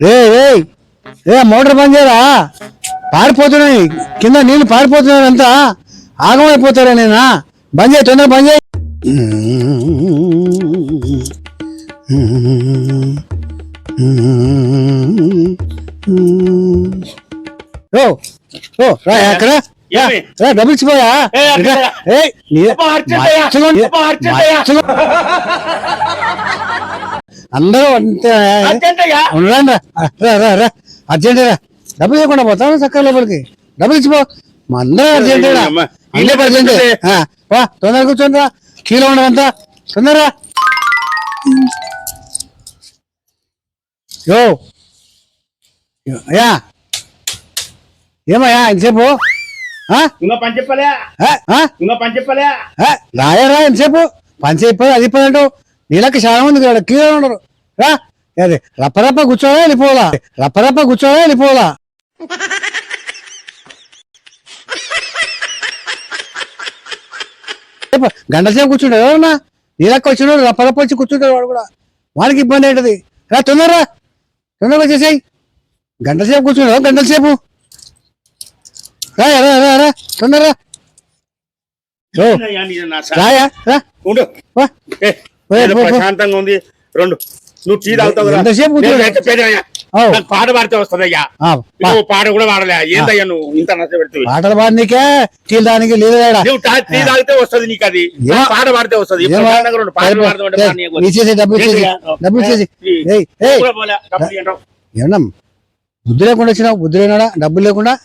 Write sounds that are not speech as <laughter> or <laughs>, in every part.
రే రే రే motor బంద్ చేయరా? పారిపోతున్నాయి. కింద నీళ్ళు పారిపోతున్నాయి అంతా ఆగమైపోతారా నేనా? బంద్ చేయి తొందర బంద్ చేయి. ఓ ఓ రా అక్కడ. రా, ఏమి? రా డబ్బులు ఇచ్చిపోయా ఏ, అందరూ అంతే. అర్జెంట్ రా డబ్బులు ఇవ్వకుండా పోతాను చక్కగా లోపలికి? డబ్బులు ఇచ్చిపో. మా అందరూ అర్జెంట్ రా. అమ్మా. అందరూ అర్జెంట్ తొందరగా కూర్చోండి రా. కీలో ఉండదంతా తొందరరా యో. అయ్యా ఏమయ్యా ఎంతసేపు పని చెప్పలే. పని చెప్పలే? రాయరా ఎంతసేపు పని చెప్పి అది పని అంటావు నీళ్ళకి చాలా మంది ఇక్కడ క్లియర్ ఉండరు. రా. అది రప్పరప్ప కూర్చోవా వెళ్ళిపోలా రప్పరప్ప కూర్చోవా వెళ్ళిపోలా గంట సేపు కూర్చుంటాడు ఎవరన్నా నీళ్ళకి వచ్చినాడు రప్పరప్ప వచ్చి కూర్చుంటాడు వాడు కూడా. వాడికి ఇబ్బంది ఏంటది? రా తొందరరా తొందరగా వచ్చేసాయి. గంట సేపు కూర్చున్నాడు గంటల సేపు రా రా. రా. రా తొందరరా రాయా? రా. ప్రశాంతంగా ఉంది. రెండు. నువ్వు టీ తాగుతావు పాట పాడితే వస్తుందయ్యా. నువ్వు పాట కూడా పాడలే. ఏందయ్యా నువ్వు? ఇంత నచ్చ పెడుతుంది. పాటలు పాడనీకే టీలు దానికి లేదు. నువ్వు టా- టీ తాగితే వస్తుంది నీకు అది. పాట పాడితే వస్తుంది. ఏమన్నా? బుద్ధి లేకుండా వచ్చినావు? బుద్ధి లేనాడా డబ్బులు లేకుండా?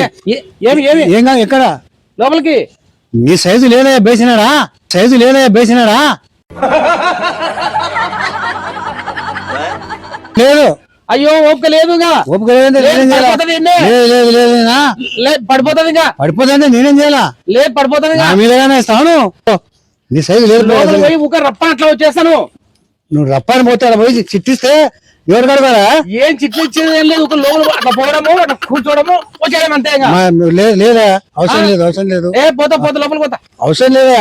ఏ- ఏ- ఏమి ఏమి? ఏం కాదు ఎక్కడ? లోపలికి. నీ సైజు లేదయ్యా బేసినారా సైజు లేదయ్యా బేసినారా లేదు. అయ్యో ఓపిక లేదు ఓపిక లేదు? పడిపోతుంది? లేదు పడిపోతుంది ఇంకా. పడిపోతుంటే నేనేం చేయాలా? లేదు పడిపోతుంది మీదగానే ఇస్తాను నీ సైజు లేదు రప్ప అట్లా వచ్చేస్తాను. నువ్వు రప్పాని పోతాడు పోయి చిట్టిస్తే ఎవరు ఏం చిట్లు ఇచ్చేది ఏం లేదు ఒక లోపల అట్లా పోవడము అట్లా కూర్చోవడము వచ్చేయడం అంతే ఇంకా. లేదా? అవసరం లేదు అవసరం లేదు. ఏ పోతా పోతా లోపలికి పోతా. అవసరం లేదా?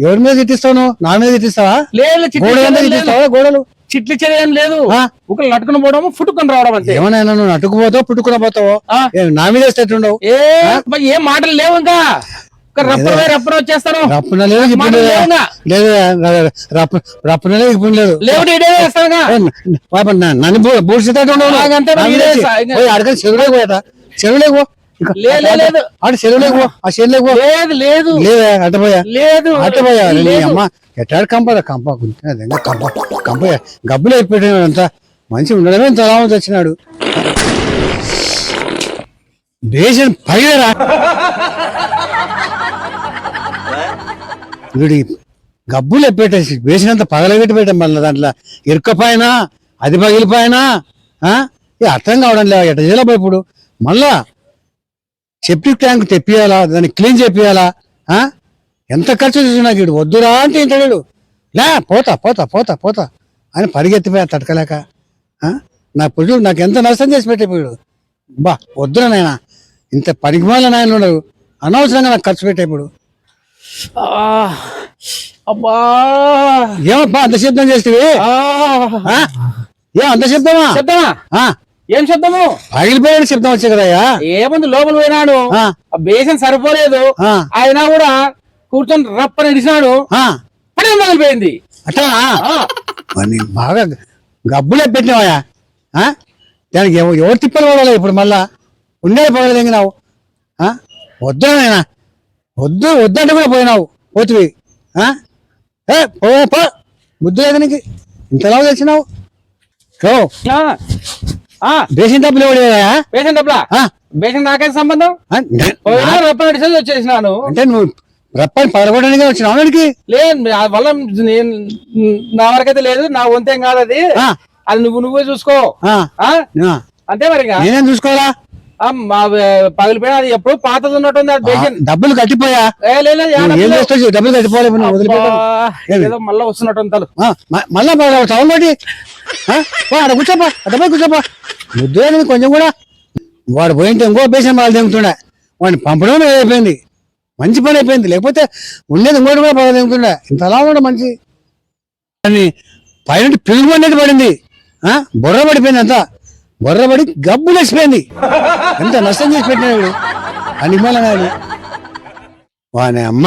ఎవరి మీద తిట్టిస్తావు నా మీద తిట్టిస్తావా? లేదు. తిట్టిస్తావా? గోడలు? చిట్లు ఇచ్చేది ఏం లేదు? ఒక లట్టుకుని పోవడము ఫుట్టుకొని రావడం అంతే. ఏమన్నా నువ్వు నటుకుపోతావు పుట్టుకుని పోతావు? నా మీద ఎట్టుండవు ఏ ఏం మాటలు లేవు ఇంకా. రప్పన వచ్చేస్తాను. రప్పున లేదు ఇప్పుడు రప్పున లేదు ఇప్పుడు లేదు నన్ను బూడ్చితే అడగని పోయట. చెరువులేకు లేదు. చెరువులేకు ఆ చెరువులేకు లేదు లేదు. లేదా? అట్టపోయా లేదు. అట్టపోయా నీ లేదు. అమ్మ ఎట్టాడు కంప? కంప గుంటున్నది ఇంకా కంప కంప. గబ్బులు అయిపోయాడు అంతా. మంచి ఉండడమే ఇంత అలా వచ్చినాడు దేశం పైరా వీడి గబ్బులు ఎప్పేటేసి వేసినంత పగలగట్టి పెట్టాం మళ్ళీ దాంట్లో. ఇరుక్కపోయినా అది పగిలిపోయినా ఇది అర్థం కావడం లేదు ఎట్ట చేయాలి ఇప్పుడు. మళ్ళా సెప్టిక్ ట్యాంక్ తెప్పియాలా దాన్ని క్లీన్ చేపియాలా ఎంత ఖర్చు చూసినా వీడు వద్దురా అంటే ఇంటాడు లే పోతా పోతా పోతా పోతా. అని పరిగెత్తిపోయా తడకలేక నా పురుషుడు నాకు ఎంత నష్టం చేసి పెట్టేపోయాడు బా వద్దురా నాయన. ఇంత పనికిమాల నాయన ఉండవు అనవసరంగా నాకు ఖర్చు పెట్టేప్పుడు అబ్బా. ఏమప్పా అంత శబ్దం చేస్తే ఏం అంత శబ్దమా? శబ్దమా? ఏం శబ్దము? పగిలిపోయాడు శబ్దం వచ్చే కదయ్యా ఏముంది లోపల పోయినాడు. బేసన్ సరిపోలేదు. ఆయన కూడా కూర్చొని రప్పని ఇడిచినాడు ఆ, పడే మొదలుపోయింది అట్లా బాగా గబ్బులే పెట్టినావయ్యా. ఆ? దానికి ఎవ- ఎవరు తిప్పలు పడాలి ఇప్పుడు మళ్ళా? ఉండే పగలదెంగి నావు? వద్దు నాయనా. వద్దు వద్దంటే కూడా పోయినావు. పోతువి. ఆ? ఏ పో పో. బుద్ధి లేదు నీకు. ఇంతలా ఆ, దేశం డబ్బులు బేసన్ డబ్బులా? బేసన్ నాకైతే సంబంధం? రప్పని వచ్చేసినాను. అంటే నువ్వు రప్పని పగలగొట్టడానికి వచ్చినావు అడిగి లేదు వల్ల నేను నా వరకైతే లేదు నా వంతేం కాదు అది. ఆ, అది నువ్వు నువ్వే చూసుకో. అంతే మరి నేనేం చూసుకోవాలా? పగిలిపోయిన అది ఎప్పుడు పాతది ఉన్నట్టుంది అది బేసన్ డబ్బులు కట్టిపోయా? డబ్బులు కట్టిపోవాలి మళ్ళా వస్తున్నట్టు తలు. మళ్ళా ఆ, పో, అక్కడ కూర్చోపా అక్కడ కూర్చోపా. ముద్దు అనేది కొంచెం కూడా వాడు పోయింటే ఇంకో పేషెంట్ వాళ్ళు దిగుతుండే వాడిని పంపడం అయిపోయింది. మంచి పని అయిపోయింది. లేకపోతే ఉండేది ఇంకోటి కూడా బాగా దిగుతుండే ఇంత అలా కూడా మంచి పైన పిలుగు పడినట్టు పడింది. ఆ? బుర్ర పడిపోయింది అంతా. బుర్ర పడి గబ్బు లేచిపోయింది. ఎంత నష్టం చేసి పెట్టినాడు అని కానీ వాని అమ్మ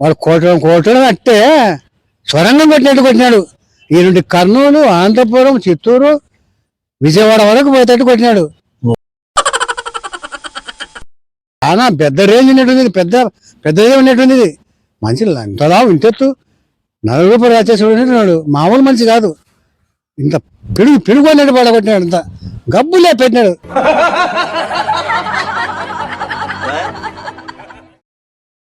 వాడు కోటడం కోటడం అట్టే స్వరంగం కొట్టినట్టు కొట్టినాడు. ఈ నుండి కర్నూలు ఆంధ్రపురం చిత్తూరు విజయవాడ వరకు పోయేటట్టు కొట్టినాడు. చాలా పెద్ద రేంజ్ ఉన్నట్టుంది పెద్ద పెద్దదే ఉన్నట్టుంది ఇది మంచి ఎంతలా ఇంతెత్తు నలభై రూపాయలు ఉన్నాడు మామూలు మనిషి కాదు. ఇంత పిడుగు పిడుగు అన్నట్టు పడగొట్టినాడు అంతా. గబ్బులే పెట్టినాడు. <laughs>